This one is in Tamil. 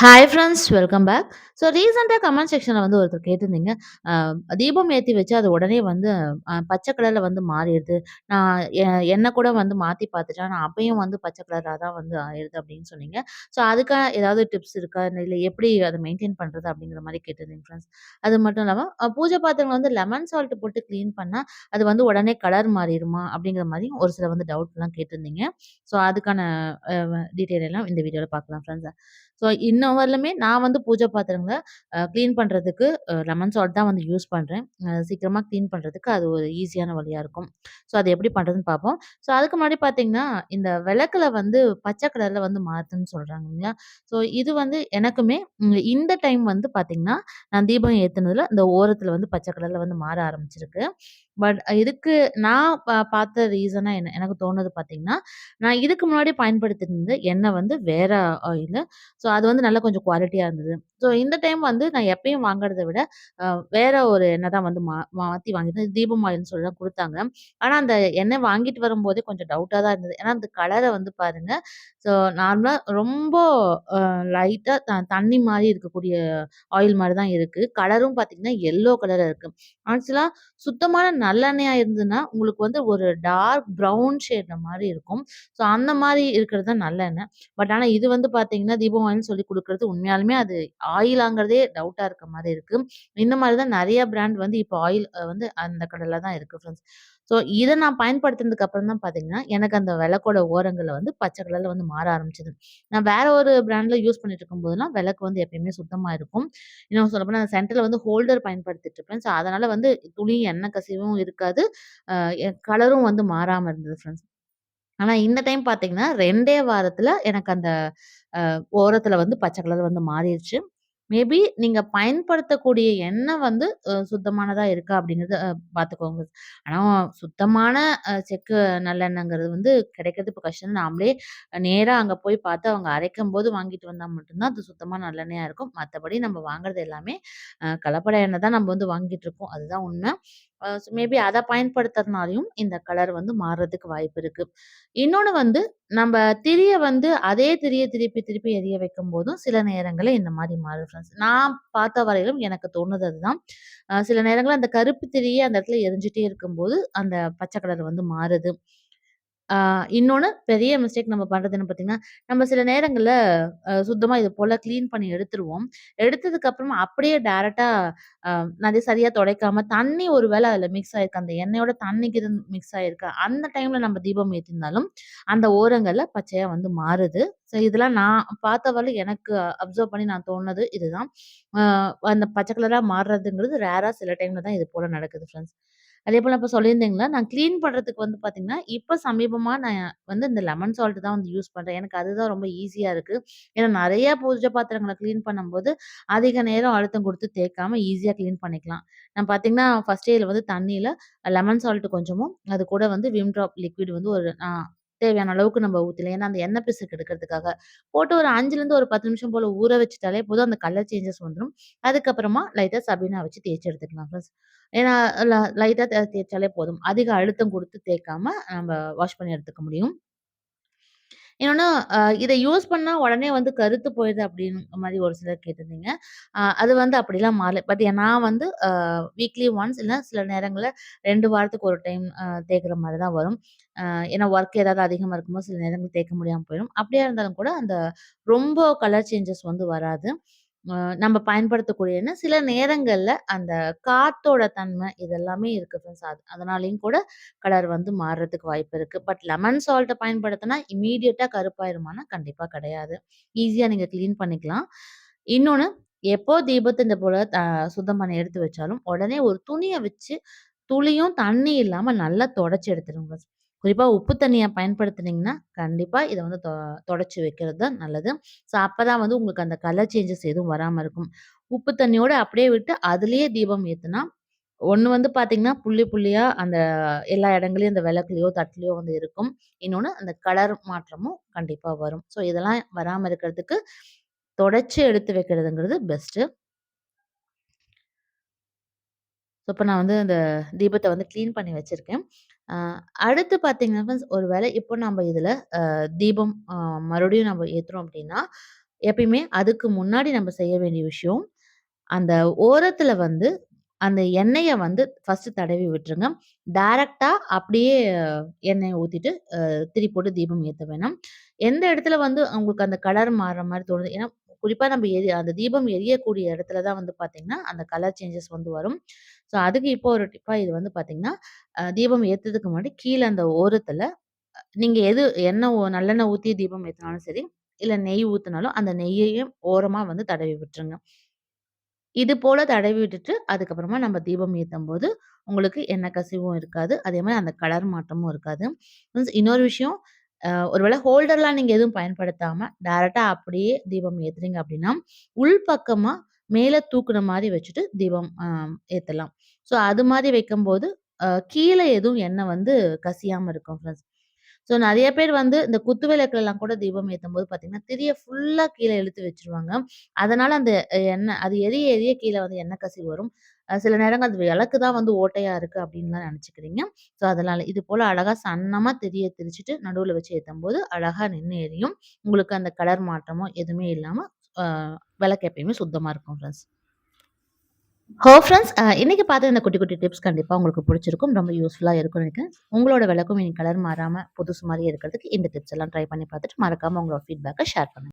Hi friends welcome back. So ரீசெண்டாக கமெண்ட் செக்ஷனில் வந்து ஒருத்தர் கேட்டிருந்தீங்க. தீபம் ஏற்றி வச்சு அது உடனே வந்து பச்சை கலரில் வந்து மாறிடுது. நான் எ என்ன கூட வந்து மாற்றி பார்த்துட்டேன். நான் அப்பயும் வந்து பச்சை கலராக தான் வந்து ஆயிடுது அப்படின்னு சொன்னீங்க. ஸோ அதுக்கான ஏதாவது டிப்ஸ் இருக்கா? இல்லை எப்படி அதை மெயின்டைன் பண்ணுறது அப்படிங்கிற மாதிரி கேட்டிருந்தீங்க ஃப்ரெண்ட்ஸ். அது மட்டும் இல்லாமல் பூஜை பாத்திரங்கள் வந்து லெமன் சால்ட் போட்டு க்ளீன் பண்ணால் அது வந்து உடனே கலர் மாறிடுமா அப்படிங்கிற மாதிரியும் ஒரு சில வந்து டவுட்லாம் கேட்டிருந்தீங்க. ஸோ அதுக்கான டீட்டெயில் எல்லாம் இந்த வீடியோவில் பார்க்கலாம் ஃப்ரெண்ட்ஸ். ஸோ இன்ன வரலுமே நான் வந்து பூஜை பாத்திரங்களை க்ளீன் பண்ணுறதுக்கு லெமன் சால்ட் தான் வந்து யூஸ் பண்ணுறேன் சீக்கிரமாக க்ளீன் பண்ணுறதுக்கு அது ஒரு ஈஸியான வழியாக இருக்கும். ஸோ அது எப்படி பண்ணுறதுன்னு பார்ப்போம். ஸோ அதுக்கு முன்னாடி பார்த்தீங்கன்னா, இந்த விளக்குல வந்து பச்சை கலரில் வந்து மாறுதுன்னு சொல்கிறாங்க இல்லையா? ஸோ இது வந்து எனக்குமே இந்த டைம் வந்து பார்த்தீங்கன்னா, நான் தீபம் ஏற்றுனதில் இந்த ஓரத்தில் வந்து பச்சை கலரில் வந்து மாற ஆரம்பிச்சிருக்கு. பட் இதுக்கு நான் பா பார்த்த ரீசனா என்ன எனக்கு தோணுது பார்த்தீங்கன்னா, நான் இதுக்கு முன்னாடி பயன்படுத்தியிருந்த எண்ணெய் வந்து வேற ஆயிலு. ஸோ அது வந்து நல்லா கொஞ்சம் குவாலிட்டியா இருந்தது. ஸோ இந்த டைம் வந்து நான் எப்பயும் வாங்குறத விட, வேற ஒரு எண்ணெய் தான் வந்து மா மாற்றி வாங்கியிருந்தேன். தீபம் ஆயில்னு சொல்லி தான் கொடுத்தாங்க ஆனால் அந்த எண்ணெய் வாங்கிட்டு வரும்போதே கொஞ்சம் டவுட்டாக தான் இருந்தது. ஏன்னா அந்த கலரை வந்து பாருங்க, ஸோ நார்மலாக ரொம்ப லைட்டாக த தண்ணி மாதிரி இருக்கக்கூடிய ஆயில் மாதிரி தான் இருக்குது கலரும் பார்த்தீங்கன்னா, எல்லோ கலராக இருக்குது ஆக்சுவலாக சுத்தமான நல்லெண்ணெயாக இருந்ததுன்னா, உங்களுக்கு வந்து ஒரு டார்க் ப்ரவுன் ஷேட் மாதிரி இருக்கும். ஸோ அந்த மாதிரி இருக்கிறது தான் நல்லெண்ணெய். பட் ஆனால் இது வந்து பார்த்தீங்கன்னா, தீபம் ஆயில்னு சொல்லி கொடுக்கறது உண்மையாலுமே அது ஆயிலாங்கிறதே டவுட்டாக இருக்க மாதிரி இருக்குது இந்த மாதிரி தான் நிறைய பிராண்ட் வந்து இப்போ ஆயில் வந்து அந்த கடலில் தான் இருக்குது ஃப்ரெண்ட்ஸ். ஸோ இதை நான் பயன்படுத்தினதுக்கு அப்புறம் தான் பார்த்தீங்கன்னா, எனக்கு அந்த விளக்கோட ஓரங்களை வந்து பச்சை கலரில் வந்து மாற ஆரம்பிச்சது. நான் வேற ஒரு பிராண்டில் யூஸ் பண்ணிட்டு இருக்கும்போதுலாம் விளக்கு வந்து எப்பயுமே சுத்தமாக இருக்கும். இன்னும் சொல்ல போனால் சென்டரில் வந்து ஹோல்டர் பயன்படுத்திட்டு இருப்பேன். ஸோ அதனால் வந்து துளி எண்ணெய் கசிவும் இருக்காது. கலரும் வந்து மாறாமல் இருந்தது ஃப்ரெண்ட்ஸ். ஆனால் இந்த டைம் பார்த்தீங்கன்னா, ரெண்டே வாரத்தில் எனக்கு அந்த ஓரத்தில் வந்து பச்சை கலர் வந்து மாறிடுச்சு மேபி நீங்க பயன்படுத்தக்கூடிய எண்ணெய் வந்து அ சுத்தமானதா இருக்கா அப்படிங்கிறத அ பார்த்துக்கோங்க. ஆனா சுத்தமான அ செக்கு நல்லெண்ணெய்ங்கிறது வந்து கிடைக்கிறது இப்ப கஷ்டம். நாமளே நேரா அங்க போய் பார்த்து அவங்க அரைக்கும்போது வாங்கிட்டு வந்தா மட்டும் தான் அது சுத்தமான நல்லெண்ணெயா இருக்கும். மத்தபடி நம்ம வாங்குறது எல்லாமே அ கலப்பட எண்ணெய் தான் நம்ம வந்து வாங்கிட்டு இருக்கோம். அதுதான் உண்மை. அ மேபி அத பயன்படுத்துறதுனாலயும் இந்த கலர் வந்து மாறுறதுக்கு வாய்ப்பு இருக்கு. இன்னொன்னு வந்து நம்ம திரிய வந்து அதே திரிய திருப்பி திருப்பி எரிய வைக்கும்போதும் சில நேரங்களில் இந்த மாதிரி மாறும் ஃப்ரெண்ட்ஸ். நான் பார்த்த வரையிலும் எனக்கு தோணுது அதுதான். சில நேரங்களில் அந்த கருப்பு திரியே அந்த இடத்துல எரிஞ்சிட்டே இருக்கும்போது, அந்த பச்சை கலர் வந்து மாறுது. இன்னொன்று பெரிய மிஸ்டேக் நம்ம பண்ணுறதுன்னு பார்த்தீங்கன்னா, நம்ம சில நேரங்களில் சுத்தமாக இது போல் க்ளீன் பண்ணி எடுத்துருவோம். எடுத்ததுக்கப்புறமா அப்படியே டேரெக்டாக நிறைய அது சரியா துடைக்காம தண்ணி ஒரு வேளை அதில் மிக்ஸ் ஆயிருக்கு. அந்த எண்ணெயோட தண்ணி இது மிக்ஸ் ஆயிருக்கு. அந்த டைமில் நம்ம தீபம் ஏற்றிருந்தாலும் அந்த ஓரங்களில் பச்சையாக வந்து மாறுது. ஸோ இதெல்லாம் நான் பார்த்த எனக்கு அப்சர்வ் பண்ணி நான் தோணுது இதுதான். அந்த பச்சை கலராக மாறுறதுங்கிறது ரேராக சில டைமில் தான் இது போல நடக்குது ஃப்ரெண்ட்ஸ். அதே போல் இப்போ சொல்லியிருந்தீங்களா நான் க்ளீன் பண்ணுறதுக்கு வந்து பார்த்தீங்கன்னா, இப்போ சமீபமாக நான் வந்து இந்த லெமன் சால்ட் தான் வந்து யூஸ் பண்ணுறேன் எனக்கு அதுதான் ரொம்ப ஈஸியாக இருக்குது ஏன்னா நிறையா பூஜை பாத்திரங்களை க்ளீன் பண்ணும்போது, அதிக நேரம் அழுத்தம் கொடுத்து தேய்க்காமல் ஈஸியாக கிளீன் பண்ணிக்கலாம். நான் பார்த்தீங்கன்னா, ஃபஸ்ட் இதுல வந்து தண்ணியில் லெமன் சால்ட் கொஞ்சமும், அது கூட வந்து விம் ட்ராப் லிக்விட் வந்து ஒரு தேவையான அளவுக்கு நம்ம ஊற்றல ஏன்னா, அந்த எண்ணெய் பிசுக்கு எடுக்கிறதுக்காக. போட்டு ஒரு அஞ்சுலேருந்து ஒரு 10 நிமிஷம் போல் ஊற வச்சுட்டாலே போதும். அந்த கலர் சேஞ்சஸ் வந்துடும் அதுக்கப்புறமா லைட்டாக சபீனா வச்சு தேய்ச்சி எடுத்துக்கலாம் ஃப்ரெண்ட்ஸ். ஏன்னா லைட்டாக தேய்ச்சாலே போதும். அதிக அழுத்தம் கொடுத்து தேய்க்காம நம்ம வாஷ் பண்ணி எடுத்துக்க முடியும். இன்னொன்னு அ இத யூஸ் பண்ணா உடனே வந்து கருத்து போயிடுது அப்படின்னு மாரி ஒரு சிலர் கேட்டிருந்தீங்க. அ அது வந்து அப்படிலாம் மாறல. பட் நான் வந்து அ வீக்லி ஒன்ஸ் இல்ல சில நேரங்கள்ல 2 வாரத்துக்கு ஒரு டைம் அ தேய்க்கிற மாரி தான் வரும். அ ஏன்னா ஒர்க் ஏதாவது அதிகமா இருக்கும்போது சில நேரங்கள் தேய்க்க முடியாம போயிடும். அப்படியா இருந்தாலும் கூட அந்த ரொம்ப கலர் சேஞ்சஸ் வந்து வராது. அ நம்ம பயன்படுத்தக்கூடிய சில நேரங்கள்ல அந்த காத்தோட தன்மை இதெல்லாமே இருக்கு ஃப்ரெண்ட்ஸ். அது அதனாலேயும் கூட கலர் வந்து மாறுறதுக்கு வாய்ப்பு இருக்கு. பட் லெமன் சால்ட்ட பயன்படுத்தினா இம்மீடியட்டா கருப்பாயிருமான்னா, கண்டிப்பா கிடையாது. ஈஸியா நீங்க கிளீன் பண்ணிக்கலாம். இன்னொன்னு, எப்போ தீபத்த இந்த போல த சுத்தம் பண்ணி எடுத்து வச்சாலும், உடனே ஒரு துணிய வச்சு துளியும் தண்ணி இல்லாம நல்லா தொடச்சு எடுத்துருங்க. குறிப்பாக உப்பு தண்ணியை பயன்படுத்துனீங்கன்னா, கண்டிப்பாக இதை வந்து தொ தொடச்சு வைக்கிறது தான் நல்லது. ஸோ அப்போ தான் வந்து உங்களுக்கு அந்த கலர் சேஞ்சஸ் எதுவும் வராமல் இருக்கும். உப்பு தண்ணியோடு அப்படியே விட்டு அதுலேயே தீபம் ஏற்றுனா ஒன்று வந்து பார்த்தீங்கன்னா, புள்ளி புள்ளியாக அந்த எல்லா இடங்களையும் அந்த விளக்குலையோ தட்டுலையோ வந்து இருக்கும். இன்னொன்று அந்த கலர் மாற்றமும் கண்டிப்பாக வரும். ஸோ இதெல்லாம் வராமல் இருக்கிறதுக்கு தொடச்சி எடுத்து வைக்கிறதுங்கிறது பெஸ்ட்டு. ஸோ இப்போ நான் வந்து அந்த தீபத்தை வந்து க்ளீன் பண்ணி வச்சுருக்கேன் அ அடுத்து பார்த்தீங்கன்னா, ஃப்ரெண்ட்ஸ் ஒரு வேளை இப்போ நம்ம இதுல அ தீபம் அ மறுபடியும் நம்ம ஏத்துறோம் அப்படின்னா, எப்பயுமே அதுக்கு முன்னாடி நம்ம செய்ய வேண்டிய விஷயம், அந்த ஓரத்தில் வந்து அந்த எண்ணெய வந்து ஃபர்ஸ்ட்டு தடவி விட்டுருங்க. டைரக்ட்டா அப்படியே எண்ணெய ஊத்திட்டு அ திரி போட்டு தீபம் ஏத்த வேணாம். எந்த இடத்துல வந்து உங்களுக்கு அந்த கலர் மாறுற மாரி தோணுது ஏன்னா, குறிப்பா நம்ம எரி அந்த தீபம் எரியக்கூடிய இடத்துல தான் வந்து பார்த்தீங்கன்னா, அந்த கலர் சேஞ்சஸ் வந்து வரும். ஸோ, அதுக்கு இப்போ ஒரு டிப்பா இது வந்து பார்த்தீங்கன்னா, தீபம் ஏத்துறதுக்கு முன்னாடி கீழே அந்த ஓரத்துல நீங்க எது எண்ணெய் நல்லெண்ணெய் ஊற்றி தீபம் ஏத்துனாலும் சரி, இல்ல நெய் ஊத்துனாலும் அந்த நெய்யையும் ஓரமா வந்து தடவி விட்டுருங்க. இது போல தடவி விட்டுட்டு, அதுக்கப்புறமா நம்ம தீபம் ஏத்தும்போது, உங்களுக்கு எண்ணெய் கசிவும் இருக்காது. அதே மாதிரி அந்த கலர் மாற்றமும் இருக்காது. மீன்ஸ் இன்னொரு விஷயம், ஒருவேளை ஹோல்டர்லாம் நீங்க எதுவும் பயன்படுத்தாம, டைரக்ட்டா அப்படியே தீபம் ஏத்துறீங்க அப்படின்னா, உள்பக்கமாக மேலே தூக்குன மாதிரி வச்சுட்டு தீபம் ஏற்றலாம் ஏத்தலாம். ஸோ அது மாதிரி வைக்கும்போது, கீழே எதுவும் எண்ணெய் வந்து கசியாம இருக்கும் ஃப்ரெண்ட்ஸ். ஸோ நிறைய பேர் வந்து இந்த குத்து விளக்குலாம் கூட தீபம் ஏற்றும் போது பார்த்தீங்கன்னா, திரிய ஃபுல்லாக கீழே இழுத்து வச்சுருவாங்க. அதனால அந்த எண்ணெய் அது எரிய எரிய கீழே வந்து எண்ணெய் கசி வரும். சில நேரங்கள் அது விளக்கு தான் வந்து ஓட்டையா இருக்கு அப்படின்லாம் நினச்சிக்கிறீங்க ஸோ அதனால இது போல அழகா சன்னமா திரிய திரிச்சிட்டு நடுவில் வச்சு ஏத்தும்போது அழகா நின்று எரியும். உங்களுக்கு அந்த கலர் மாற்றமோ எதுவுமே இல்லாம விளக்கு எப்பயுமே சுத்தமா இருக்கும் ஃப்ரெண்ட்ஸ். ஹோ ஃப்ரெண்ட்ஸ் இன்றைக்கி இன்னைக்கு பார்த்த இந்த குட்டி குட்டி டிப்ஸ் கண்டிப்பாக உங்களுக்கு பிடிச்சிருக்கும் ரொம்ப யூஸ்ஃபுல்லாக இருக்கும்னு நினைக்கிறேன் உங்களோட விளக்கும் இனி கலர் மாறாமல் புதுசு மாதிரி இருக்கிறதுக்கு இந்த டிப்ஸ் எல்லாம் ட்ரை பண்ணி பார்த்துட்டு, மறக்காம உங்களோட ஃபீட்பேக்கை ஷேர் பண்ணுங்கள்